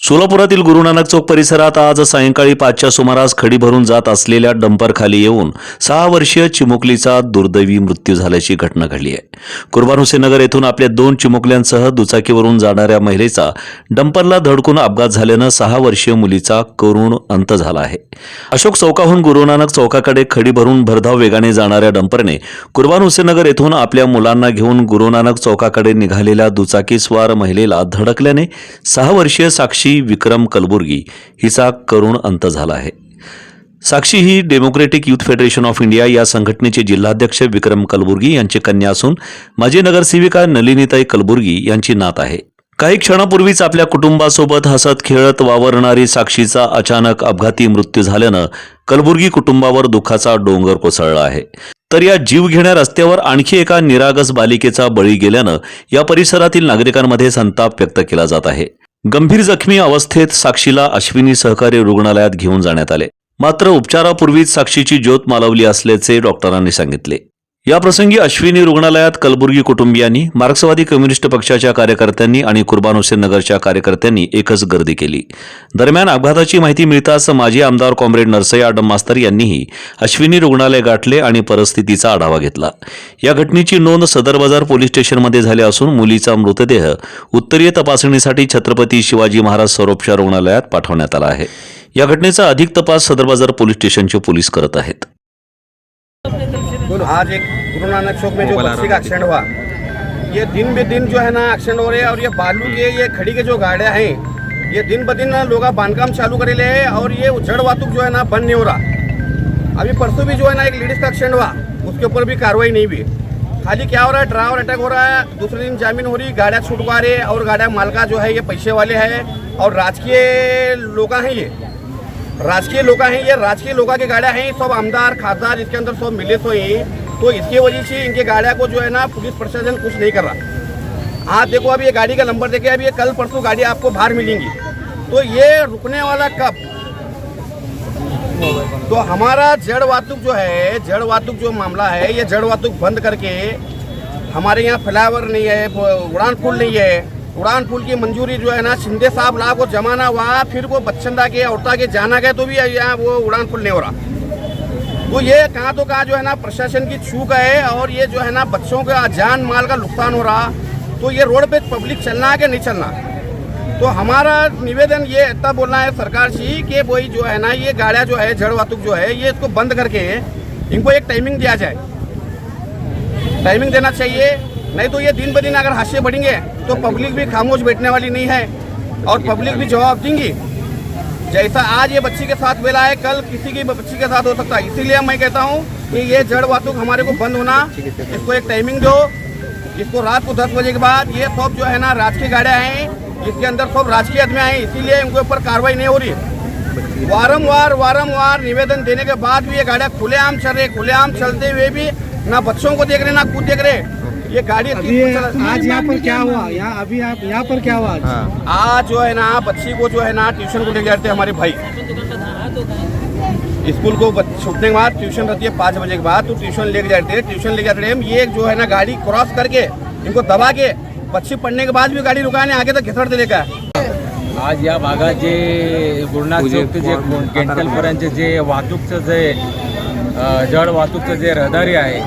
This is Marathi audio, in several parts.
सोलापुरातील गुरु नानक चौक परिसरात आज सायंकाळी पाचच्या सुमारास खडी भरून जात असलेल्या डंपर खाली येऊन सहा वर्षीय चिमुकलीचा दुर्दैवी मृत्यू झाल्याची घटना घडली आहे. कुर्बान हुसेनगर येथून आपल्या दोन चिमुकल्यांसह दुचाकीवरून जाणाऱ्या महिलेचा डंपरला धडकून अपघात झाल्यानं सहा वर्षीय मुलीचा करुण अंत झाला आहे. अशोक चौकाहून गुरु नानक चौकाकडे खडी भरून भरधाव वेगाने जाणाऱ्या डंपरने कुर्बान हुसेनगर येथून आपल्या मुलांना घेऊन गुरु नानक चौकाकडे निघालेल्या दुचाकीस्वार महिलेला धडकल्याने सहा वर्षीय साक्षी विक्रम कलबुर्गी हिचा करुण अंत झाला आहे. साक्षी ही democratic youth federation of India या संघटनेचे जिल्हाध्यक्ष विक्रम कलबुर्गी यांची कन्या असून माजी नगरसेविका नलिनीताई कलबुर्गी यांची नात आहे. काही क्षणापूर्वीच आपल्या कुटुंबासोबत हसत खेळत वावरणारी साक्षीचा अचानक अपघाती मृत्यू झाल्यानं कलबुर्गी कुटुंबावर दुःखाचा डोंगर कोसळला आहे. तर या जीवघेण्या रस्त्यावर आणखी एका निरागस बालिकेचा बळी गेल्यानं या परिसरातील नागरिकांमध्ये संताप व्यक्त केला जात आहे. गंभीर जखमी अवस्थेत साक्षीला अश्विनी सहकारी रुग्णालयात घेऊन जाण्यात आले. मात्र उपचारापूर्वीच साक्षीची ज्योत मालवली असल्याचे डॉक्टरांनी सांगितले. या प्रसंगी अश्विनी रुग्णालयात कलबुर्गी कुटुंबियांनी मार्क्सवादी कम्युनिस्ट पक्षाच्या कार्यकर्त्यांनी आणि कुर्बान हुसेन नगरच्या कार्यकर्त्यांनी एकच गर्दी केली. दरम्यान अपघाताची माहिती मिळताच माजी आमदार कॉम्रेड नरसई आडम मास्तर यांनीही अश्विनी रुग्णालय गाठले आणि परिस्थितीचा आढावा घेतला. या घटनेची नोंद सदर बाजार पोलीस स्टेशनमध्ये झाली असून मुलीचा मृतदेह उत्तरीय तपासणीसाठी छत्रपती शिवाजी महाराज सौरोपचार रुग्णालयात पाठवण्यात आला आहे. या घटनेचा अधिक तपास सदर बाजार पोलीस स्टेशनचे पोलीस करत आहेत. आज एक गुरु नानक चौक में जो बच्ची का एक्सीडेंट हुआ। ये दिन बे दिन जो है ना एक्सीडेंट हो रहे हैं और ये बालू के ये खड़ी के जो गाड़ियाँ हैं ये दिन ब दिन लोग बांधकाम चालू करेले हैं और ये जड़ वातुक जो है ना बंद नहीं हो रहा। अभी परसों भी जो है ना एक लेडीज़ का एक्सीडेंट हुआ उसके ऊपर भी कार्रवाई नहीं हुई। खाली क्या हो रहा है ड्राइवर अटैक हो रहा है दूसरे दिन जामीन हो रही गाड़ियाँ छुटवा रहे और गाड़ियाँ मालका जो है ये पैसे वाले है और राजकीय लोग हैं ये। राजकीय लोग हैं, ये राजकीय लोगों की गाड़ियाँ हैं, सब आमदार, खासदार, इसके अंदर सब मिले तो ही। तो इसकी वजह से इनके गाड़िया को जो है ना, पुलिस प्रशासन कुछ नहीं कर रहा। आज देखो, अभी ये गाड़ी का नंबर देखे, अभी ये कल परसों गाड़ी आपको बाहर मिलेंगी। तो ये रुकने वाला कब? तो हमारा जड़ वातुक जो है, जड़ वातुक जो मामला है, ये जड़ वातुक बंद करके हमारे यहाँ फ्लाईओवर नहीं है, उड़ान पुल नहीं है। उड़ान पुल की मंजूरी जो है ना, शिंदे साहब ला को जमाना हुआ, फिर वो बच्चंदा के, औरता के जाना गए तो भी यहाँ वो उड़ान पुल नहीं हो रहा। तो ये कहाँ तो कहाँ जो है ना, प्रशासन की चूक है और ये जो है ना, बच्चों का जान माल का नुकसान हो रहा तो ये रोड पे पब्लिक चलना है कि नहीं चलना? तो हमारा निवेदन ये इतना बोलना है सरकार से कि वही जो है ना, ये गाड़ियाँ जो है, जड़ वातुक जो है, ये इसको बंद करके इनको एक टाइमिंग दिया जाए। टाइमिंग देना चाहिए। नहीं तो ये दिन ब दिन अगर हादसे बढ़ेंगे तो पब्लिक भी खामोश बैठने वाली नहीं है और पब्लिक भी जवाब देंगी। जैसा आज ये बच्ची के साथ मिला है, कल किसी की बच्ची के साथ हो सकता है। इसीलिए मैं कहता हूँ कि ये जड़ वातुक हमारे को बंद होना, इसको एक टाइमिंग दो, इसको रात को दस बजे के बाद ये सब जो है ना राजकीय गाड़ियाँ हैं, इसके अंदर सब राजकीय आदमी हैं, इसीलिए इनके ऊपर कार्रवाई नहीं हो रही। वारंवार वारंवार निवेदन देने के बाद भी ये गाड़ियाँ खुलेआम चल रही खुलेआम चलते हुए भी ना बच्चों को देख रहे, ना खुद देख रहे। ये गाड़ी अभी आज यहाँ पर क्या हुआ? यहाँ अभी आप यहाँ पर क्या हुआ आज? आज जो है ना बच्ची को जो है ना ट्यूशन को ले जाते हैं हमारे भाई। स्कूल को छूटने के बाद ट्यूशन रहती है पाँच बजे के बाद तो ट्यूशन लेके जाते हैं। ट्यूशन लेके जाते हैं ये जो है ना गाड़ी क्रॉस करके इनको दबा के बच्ची पढ़ने के बाद भी गाड़ी रुकाने आगे तक घसरते लेकर आज या भागात जे गुरुनाथ चौक ते जे केंटलपर्यंतचे जे वाहतूकचं जे जड वाहतूकचं जे रहदारी आहे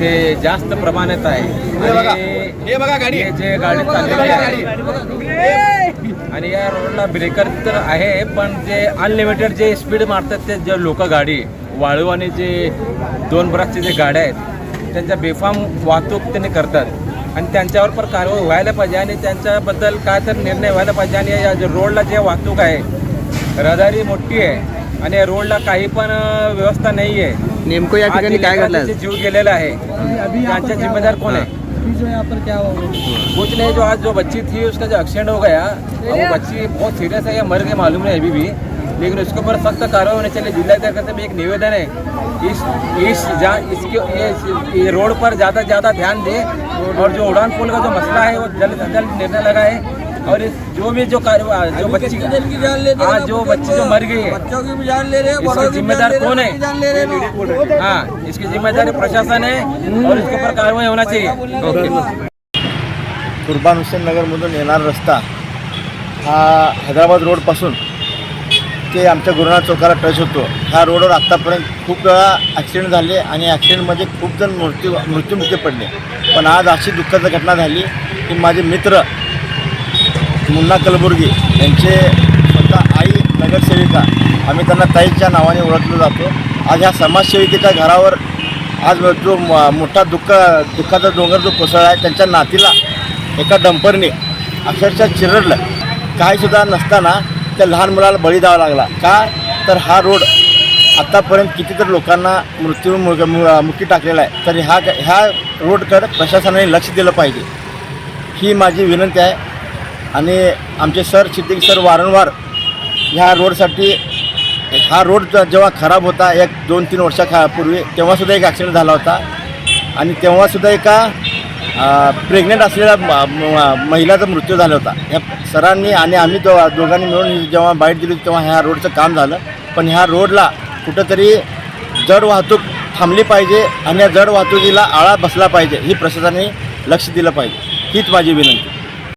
ते जास्त प्रमाणात आहे. आणि बघा गाडी. जे गाडी चाललेली आहे. आणि या रोडला ब्रेकर तर आहे पण जे अनलिमिटेड जे स्पीड मारतात ते जे लोक गाडी वाळू आणि जे दोन ब्रशचे जे गाड्या आहेत त्यांच्या बेफाम वाहतूक त्यांनी करतात. आणि त्यांच्यावर पण कारवाई व्हायला पाहिजे आणि त्यांच्याबद्दल काय तर निर्णय व्हायला पाहिजे. आणि या जे रोडला जे वाहतूक आहे रहदारी मोठी आहे. आणि या रोडला काही पण व्यवस्था नाही आहे नेमकं या ठिकाणी काय घडलं? जीव गेलेला आहे. त्यांचा जिम्मेदार जो यहाँ पर क्या हुआ? कुछ नहीं जो आज जो बच्ची थी उसका जो एक्सीडेंट हो गया वो बच्ची बहुत सीरियस है या मर गई मालूम नहीं अभी भी। लेकिन उसके ऊपर सख्त कार्रवाई होनी चाहिए। जिलाधिकारी से भी एक निवेदन है। इस इस जा इसके ये, ये रोड पर ज़्यादा से ज़्यादा ध्यान दे और जो उड़ान पुल का जो मसला है वो जल्द से जल्द निर्णय लगाए। और इस जो भी जो कार्य जो बच्ची आज जो बच्ची जो मर गई है। बच्चों की भी जान ले रहे हैं जिम्मेदार कौन है? हैं, हैं हाँ इसकी जिम्मेदारी प्रशासन है और इसके ऊपर कार्रवाई होना चाहिए। कुर्बान हुसेन नगरमधून येणारा रस्ता हा हैदराबाद रोडपासून ते आमच्या गुरुनाथ चौकाला टच होतो. ह्या रोडवर आत्तापर्यंत खूप वेळा ॲक्सिडेंट झाले आणि ॲक्सिडेंटमध्ये खूप जण मृत्यू मृत्युमुखी पडले. पण आज अशी दुःखाची घटना झाली की माझे मित्र मुन्ना कलबुर्गी यांचे स्वतः आई नगरसेविका. आम्ही त्यांना ताईच्या नावाने ओळखलं जातो. आज ह्या समाजसेविकेच्या घरावर आज जो म- मोठा दुःख दुःखाचा डोंगर जो कोसळला आहे त्यांच्या नातीला एका डंपरने अक्षरशः चिरडलं. काहीसुद्धा नसताना त्या लहान मुलाला बळी द्यावा लागला. का? तर हा रोड आत्तापर्यंत कितीतरी लोकांना मृत्यू मु- मु- मुक्ती टाकलेला आहे. तर ह्या ह्या रोडकडे प्रशासनाने लक्ष दिलं पाहिजे. ही माझी विनंती आहे. आणि आमचे सर सिद्दीक सर वारंवार ह्या रोडसाठी हा रोड जेव्हा खराब होता एक दोन तीन वर्षा खा पूर्वी तेव्हासुद्धा एक ॲक्सिडेंट झाला होता. आणि तेव्हासुद्धा एका प्रेग्नेंट असलेल्या म- म- महिलाचा मृत्यू झाला होता. ह्या सरांनी आणि आम्ही दो दोघांनी मिळून जेव्हा बाईट दिली तेव्हा ह्या रोडचं काम झालं. पण ह्या रोडला कुठंतरी जड वाहतूक थांबली पाहिजे आणि या जड वाहतुकीला आळा बसला पाहिजे ही प्रशासनाने लक्ष दिलं पाहिजे. हीच माझी विनंती.